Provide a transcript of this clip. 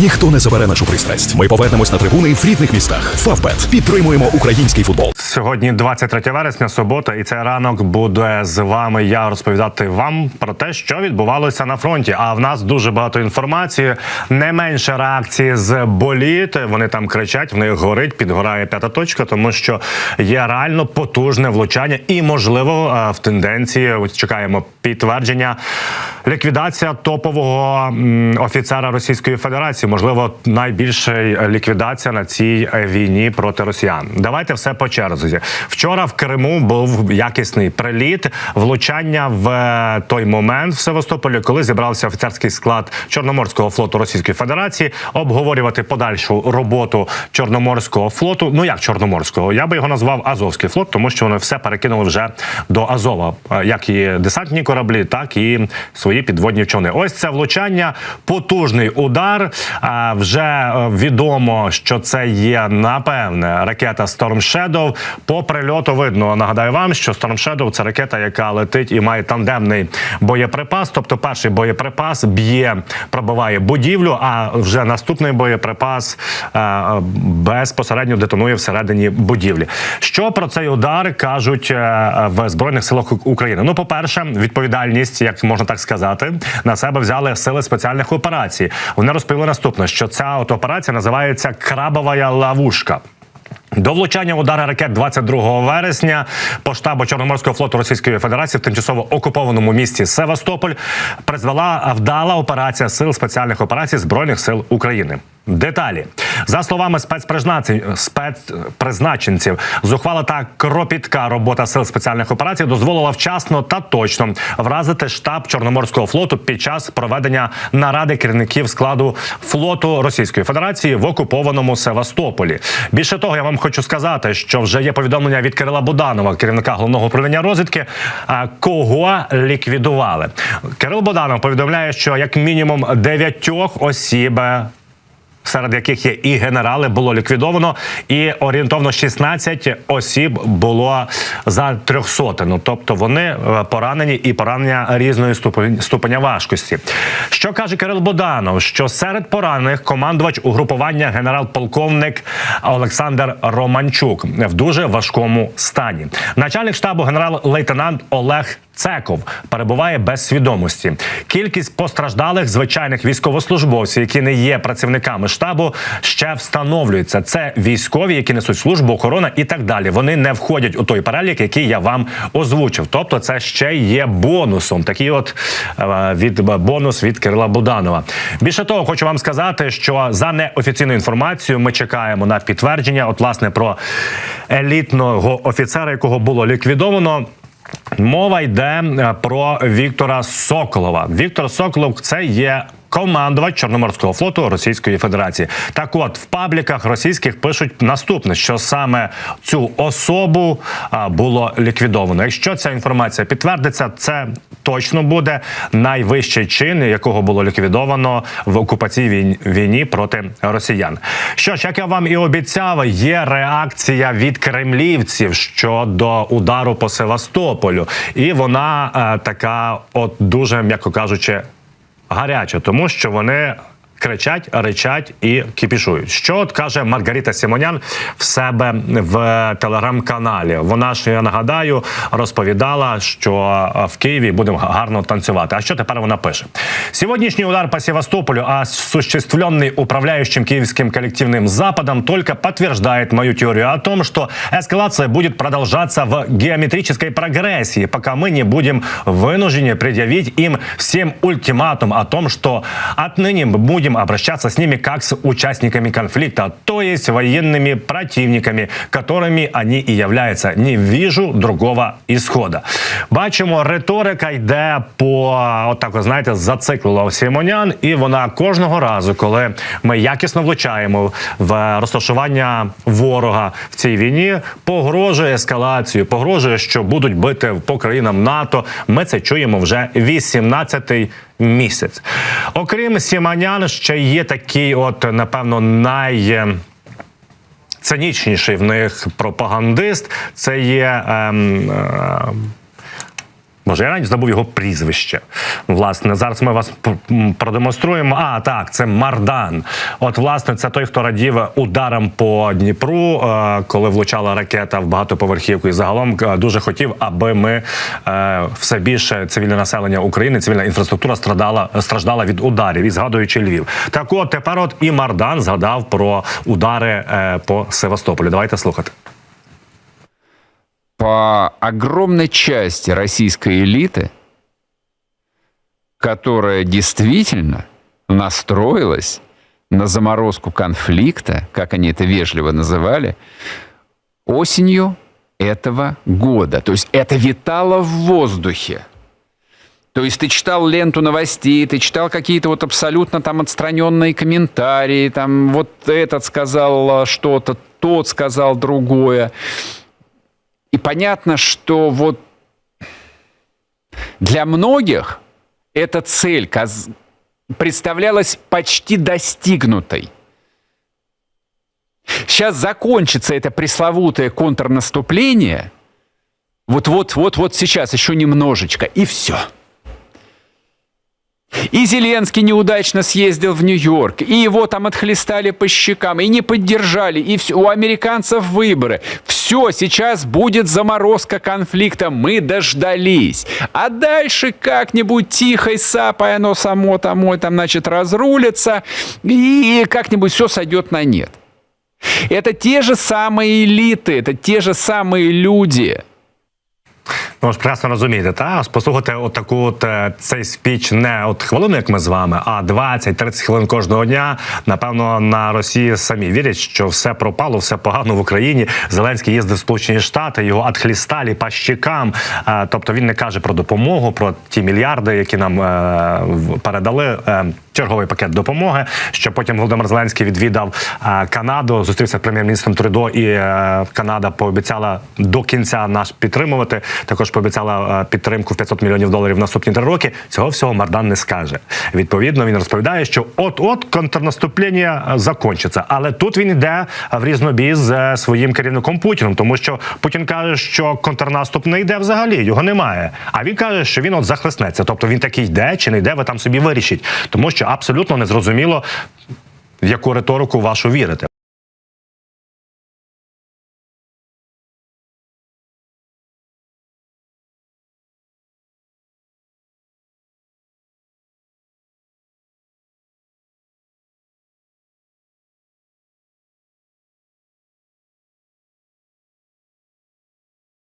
Ніхто не забере нашу пристрасть. Ми повернемось на трибуни в рідних містах. Фавбет підтримуємо український футбол. Сьогодні 23 вересня, субота, і цей ранок буде з вами. Я розповідати вам про те, що відбувалося на фронті. А в нас дуже багато інформації, не менше реакції з боліт. Вони там кричать, в них горить, підгорає п'ята точка, тому що є реально потужне влучання, і можливо е, в тенденції чекаємо підтвердження. Ліквідація топового офіцера Російської Федерації, можливо, найбільша ліквідація на цій е, війні проти росіян. Давайте все по черзі. Вчора в Криму був якісний приліт, влучання в е, той момент в Севастополі, коли зібрався офіцерський склад Чорноморського флоту Російської Федерації, обговорювати подальшу роботу Чорноморського флоту. Ну як Чорноморського, я би його назвав Азовський флот, тому що вони все перекинули вже до Азова, е, як і десантні кораблі, так і свої підводні човни. Ось це влучання, потужний удар. А вже е, відомо, що це є напевне ракета Storm Shadow. По прильоту видно. Нагадаю вам, що Storm Shadow – це ракета, яка летить і має тандемний боєприпас. Тобто, перший боєприпас б'є, пробиває будівлю, а вже наступний боєприпас е, безпосередньо детонує всередині будівлі. Що про цей удар кажуть е, в збройних силах України? Ну, по перше, відповідальність, як можна так сказати, на себе взяли сили спеціальних операцій. Вони розповіли наступне, що ця от операція називається крабова ловушка. До влучання удара ракет 22 вересня по штабу Чорноморського флоту Російської Федерації в тимчасово окупованому місті Севастополь призвела вдала операція сил спеціальних операцій збройних сил України. Деталі за словами спецпризначенців, зухвала та кропітка робота сил спеціальних операцій дозволила вчасно та точно вразити штаб Чорноморського флоту під час проведення наради керівників складу флоту Російської Федерації в окупованому Севастополі. Більше того, я вам хочу сказати, що вже є повідомлення від Кирила Буданова, керівника головного управління розвідки, кого ліквідували. Кирил Буданов повідомляє, що як мінімум дев'ятьох осіб серед яких є і генерали, було ліквідовано, і орієнтовно 16 осіб було за трьохсотину. Тобто вони е, поранені і поранення різної ступеня важкості. Що каже Кирил Боданов? Що серед поранених командувач угрупування генерал-полковник Олександр Романчук в дуже важкому стані. Начальник штабу генерал-лейтенант Олег. Цеков перебуває без свідомості. Кількість постраждалих звичайних військовослужбовців, які не є працівниками штабу, ще встановлюється. Це військові, які несуть службу, охорона і так далі. Вони не входять у той перелік, який я вам озвучив. Тобто, це ще є бонусом. Такий от е, від бонус від Кирила Буданова. Більше того, хочу вам сказати, що за неофіційною інформацією ми чекаємо на підтвердження. От, власне, про елітного офіцера, якого було ліквідовано. Мова йде е, про Віктора Соколова. Віктор Соколов це є. Командувач Чорноморського флоту Російської Федерації. Так, от в пабліках російських пишуть наступне: що саме цю особу було ліквідовано. Якщо ця інформація підтвердиться, це точно буде найвищий чин, якого було ліквідовано в окупаційній війні проти росіян. Що ж, як я вам і обіцяв, є реакція від кремлівців щодо удару по Севастополю, і вона е, така, от дуже м'яко кажучи гаряче, тому що вони Кричать, ричать і кіпішують. Що от каже Маргарита Сімонян в себе в телеграм-каналі? Вона ж я нагадаю розповідала, що е, в Києві будемо гарно танцювати. А що тепер вона пише? Сьогоднішний удар по Севастополю, осуществленный управляющим Киевским коллективным Западом, только подтверждает мою теорию о том, что эскалация будет продолжаться в геометрической прогрессии, пока мы не будем вынуждены предъявить им всем ультиматум о том, что отныне мы будем обращаться с ними как с участниками конфликта, то есть военными противниками, которыми они и являются. Не вижу другого исхода. Бачимо, риторика йде по отак, ви знаєте, зациклила Сімонян, і вона кожного разу, коли ми якісно влучаємо в розташування ворога в цій війні, погрожує ескалацію, погрожує, що будуть бити по країнам НАТО. Ми це чуємо вже 18-й місяць. Окрім Сіманян, ще є такий, от напевно, най. Цинічніший в них пропагандист це є ем, е, Боже, я навіть забув його прізвище. Власне, зараз ми вас продемонструємо. А, так, це Мардан. От, власне, це той, хто радів ударам по Дніпру, е, коли влучала ракета в багатоповерхівку. І загалом е, дуже хотів, аби ми е, все більше цивільне населення України, цивільна інфраструктура страдала страждала від ударів. І згадуючи Львів. Так, от тепер от і Мардан згадав про удари по Севастополю. Давайте слухати. По огромной части российской элиты, которая действительно настроилась на заморозку конфликта, как они это вежливо называли, осенью этого года. То есть это витало в воздухе. То есть ты читал ленту новостей, ты читал какие-то вот абсолютно там отстраненные комментарии, там вот этот сказал что-то, тот сказал другое. И понятно, что вот для многих эта цель представлялась почти достигнутой. Сейчас закончится это пресловутое контрнаступление. Вот-вот-вот-вот сейчас еще немножечко, и все. И Зеленский неудачно съездил в Нью-Йорк, и его там отхлестали по щекам, и не поддержали, и все, у американцев выборы. Все, сейчас будет заморозка конфликта, мы дождались. А дальше как-нибудь тихой сапой оно само тому там, значит, разрулится, и как-нибудь все сойдет на нет. Это те же самые элиты, это те же самые люди – Ну ж прекрасно розумієте, та послухати от от е, цей спіч не от хвилину, як ми з вами, а 20-30 хвилин кожного дня. Напевно, на Росії самі вірять, що все пропало, все погано в Україні. Зеленський їздив в Сполучені Штати, його отхлісталі по щекам. Е, Тобто він не каже про допомогу, про ті мільярди, які нам е, передали. Черговий пакет допомоги, що потім Володимир Зеленський відвідав е, Канаду, зустрівся з прем'єр-міністром Трудо, і е, Канада пообіцяла до кінця нас підтримувати. Також пообіцяла е, підтримку в 500 мільйонів доларів в наступні три роки. Цього всього Мардан не скаже. Відповідно, він розповідає, що от-от контрнаступлення закончиться. Але тут він йде в різнобій з своїм керівником Путіним, тому що Путін каже, що контрнаступ не йде взагалі, його немає. А він каже, що він от захлеснеться. Тобто він таки йде чи не йде, ви там собі вирішіть, тому що абсолютно незрозуміло, в яку риторику вашу вірите.